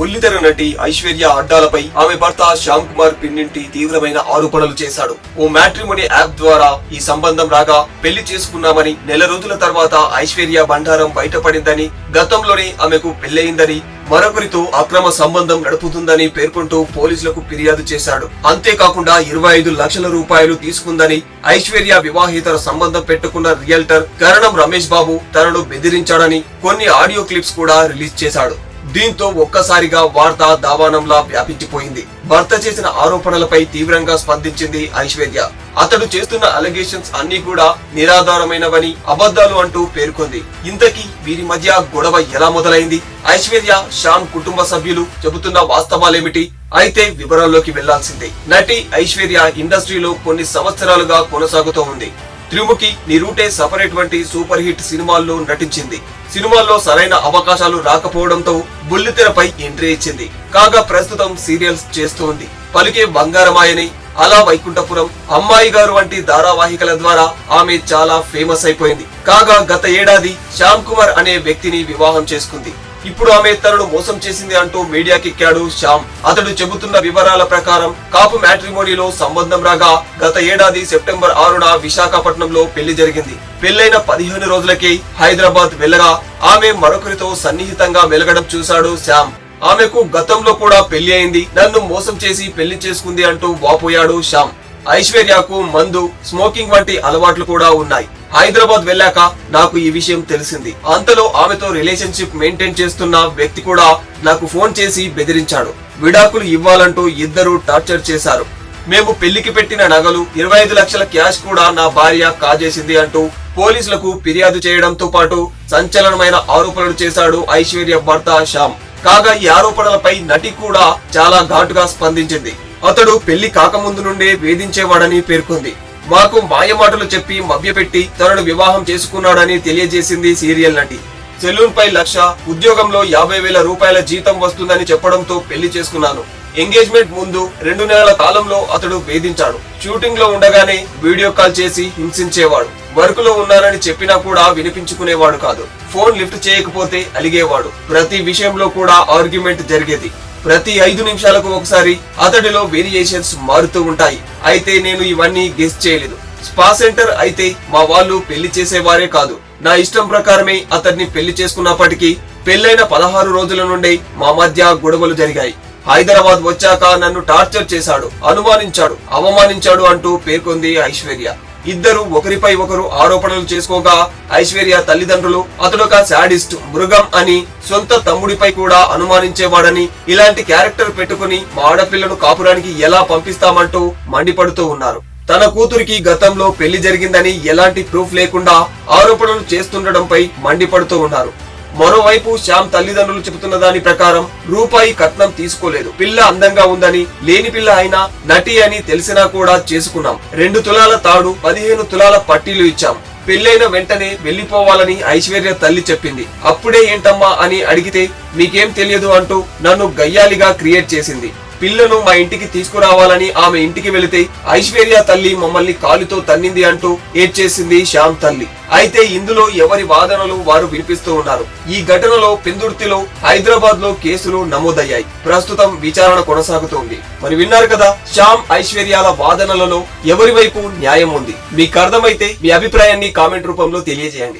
బుల్లితెర నటి ఐశ్వర్య అడ్డాలపై ఆమె భర్త శ్యామ్ కుమార్ పిన్నింటి తీవ్రమైన ఆరోపణలు చేశాడు. ఓ మ్యాట్రిమోని యాప్ ద్వారా ఈ సంబంధం రాగా పెళ్ళి చేసుకున్నామని నెల రోజుల తర్వాత ఐశ్వర్య బండారం బయటపడిందని గతంలోనే ఆమెకు పెళ్ళయిందని మరొకరితో అక్రమ సంబంధం నడుపుతుందని పేర్కొంటూ పోలీసులకు ఫిర్యాదు చేశాడు. అంతేకాకుండా ఇరవై ఐదు లక్షల రూపాయలు తీసుకుందని ఐశ్వర్య వివాహేతర సంబంధం పెట్టుకున్న రియల్టర్ కరణం రమేష్ బాబు తనను బెదిరించాడని కొన్ని ఆడియో క్లిప్స్ కూడా రిలీజ్ చేశాడు. దీంతో ఒక్కసారిగా వార్త దావానంలా వ్యాపించిపోయింది. భర్త చేసిన ఆరోపణలపై తీవ్రంగా స్పందించింది ఐశ్వర్య. అతడు చేస్తున్న అలిగేషన్స్ అన్ని కూడా నిరాధారమైనవని అబద్ధాలు అంటూ పేర్కొంది. ఇంతకీ వీరి మధ్య గొడవ ఎలా మొదలైంది? ఐశ్వర్య శ్యామ్ కుటుంబ సభ్యులు చెబుతున్న వాస్తవాలేమిటి? అయితే వివరాల్లోకి వెళ్ళాల్సిందే. నటి ఐశ్వర్య ఇండస్ట్రీలో కొన్ని సంవత్సరాలుగా కొనసాగుతూ ఉంది. త్రిముఖి నిరూటే సపరేట్ వంటి సూపర్ హిట్ సినిమాల్లో నటించింది. సినిమాల్లో సరైన అవకాశాలు రాకపోవడంతో బుల్లితెరపై ఎంట్రీ ఇచ్చింది. కాగా ప్రస్తుతం సీరియల్స్ చేస్తోంది. పలికే బంగారమాయని అలా వైకుంఠపురం అమ్మాయి గారు వంటి ధారావాహికల ద్వారా ఆమె చాలా ఫేమస్ అయిపోయింది. కాగా గత ఏడాది శ్యామ్ కుమార్ అనే వ్యక్తిని వివాహం చేసుకుంది. ఇప్పుడు ఆమె తనను మోసం చేసింది అంటూ మీడియాకెక్కాడు శ్యామ్. అతడు చెబుతున్న వివరాల ప్రకారం కాపు మ్యాట్రిమోనీలో సంబంధం రాగా గత ఏడాది సెప్టెంబర్ ఆరున విశాఖపట్నంలో పెళ్ళి జరిగింది. పెళ్ళైన పదిహేను రోజులకే హైదరాబాద్ వెళ్ళగా ఆమె మరొకరితో సన్నిహితంగా మెలగడం చూశాడు శ్యామ్. ఆమెకు గతంలో కూడా పెళ్ళి అయింది. నన్ను మోసం చేసి పెళ్ళి చేసుకుంది అంటూ వాపోయాడు శ్యామ్. ఐశ్వర్యకు మందు స్మోకింగ్ వంటి అలవాట్లు కూడా ఉన్నాయి. హైదరాబాద్ వెళ్ళాక నాకు ఈ విషయం తెలిసింది. అంతలో ఆమెతో రిలేషన్షిప్ మెయింటైన్ చేస్తున్న వ్యక్తి కూడా నాకు ఫోన్ చేసి బెదిరించాడు. విడాకులు ఇవ్వాలంటూ ఇద్దరు టార్చర్ చేశారు. మేము పెళ్ళికి పెట్టిన నగలు ఇరవై ఐదు లక్షల క్యాష్ కూడా నా భార్య కాజేసింది అంటూ పోలీసులకు ఫిర్యాదు చేయడంతో పాటు సంచలనమైన ఆరోపణలు చేశాడు ఐశ్వర్య భర్త శ్యామ్. కాగా ఈ ఆరోపణలపై నటి కూడా చాలా ఘాటుగా స్పందించింది. అతడు పెళ్ళి కాకముందు నుండే వేధించేవాడని పేర్కొంది. మాకు మాయమాటలు చెప్పి మభ్యపెట్టి తనను వివాహం చేసుకున్నాడని తెలియజేసింది సీరియల్ నటి. సెలూన్ పై లక్ష ఉద్యోగంలో యాభై వేల రూపాయల జీతం వస్తుందని చెప్పడంతో పెళ్ళి చేసుకున్నాను. ఎంగేజ్మెంట్ ముందు రెండు నెలల కాలంలో అతడు వేధించాడు. షూటింగ్లో ఉండగానే వీడియో కాల్ చేసి హింసించేవాడు. వర్క్లో ఉన్నానని చెప్పినా కూడా వినిపించుకునేవాడు కాదు. ఫోన్ లిఫ్ట్ చేయకపోతే అలిగేవాడు. ప్రతి విషయంలో కూడా ఆర్గ్యుమెంట్ జరిగేది. ప్రతి ఐదు నిమిషాలకు ఒకసారి అతడిలో వేరియేషన్స్ మారుతూ ఉంటాయి. అయితే నేను ఇవన్నీ గెస్ చేయలేదు. స్పా సెంటర్ అయితే మా వాళ్ళు పెళ్ళి చేసేవారే కాదు. నా ఇష్టం ప్రకారమే అతన్ని పెళ్ళి చేసుకున్నప్పటికీ పెళ్ళైన పదహారు రోజుల నుండి మా మధ్య గొడవలు జరిగాయి. హైదరాబాద్ వచ్చాక నన్ను టార్చర్ చేశాడు అనుమానించాడు అవమానించాడు అంటూ పేర్కొంది ఐశ్వర్య. ఇద్దరు ఒకరిపై ఒకరు ఆరోపణలు చేసుకోగా ఐశ్వర్య తల్లిదండ్రులు అతడొక శాడిస్ట్ మృగం అని సొంత తమ్ముడిపై కూడా అనుమానించేవాడని ఇలాంటి క్యారెక్టర్ పెట్టుకుని మా ఆడపిల్లను కాపురానికి ఎలా పంపిస్తామంటూ మండిపడుతూ ఉన్నారు. తన కూతురికి గతంలో పెళ్ళి జరిగిందని ఎలాంటి ప్రూఫ్ లేకుండా ఆరోపణలు చేస్తుండడంపై మండిపడుతూ ఉన్నారు. మరోవైపు శ్యామ్ తల్లిదండ్రులు చెబుతున్న దాని ప్రకారం రూపాయి కట్నం తీసుకోలేదు. పిల్ల అందంగా ఉందని లేని పిల్ల అయినా నటి అని తెలిసినా కూడా చేసుకున్నాం. రెండు తులాల తాడు పదిహేను తులాల పట్టీలు ఇచ్చాం. పెళ్ళైన వెంటనే వెళ్ళిపోవాలని ఐశ్వర్య తల్లి చెప్పింది. అప్పుడే ఏంటమ్మా అని అడిగితే మీకేం తెలియదు అంటూ నన్ను గయ్యాలిగా క్రియేట్ చేసింది. పిల్లను మా ఇంటికి తీసుకురావాలని ఆమె ఇంటికి వెళితే ఐశ్వర్య తల్లి మమ్మల్ని కాలుతో తన్నింది అంటూ ఏడ్చేసింది శ్యామ్ తల్లి. అయితే ఇందులో ఎవరి వాదనలు వారు వినిపిస్తూ ఉన్నారు. ఈ ఘటనలో పెందుర్తిలో హైదరాబాద్లో కేసులు నమోదయ్యాయి. ప్రస్తుతం విచారణ కొనసాగుతోంది. మరి విన్నారు కదా శ్యామ్ ఐశ్వర్యాల వాదనలలో ఎవరి వైపు న్యాయం ఉంది? మీకు అర్థమైతే మీ అభిప్రాయాన్ని కామెంట్ రూపంలో తెలియజేయండి.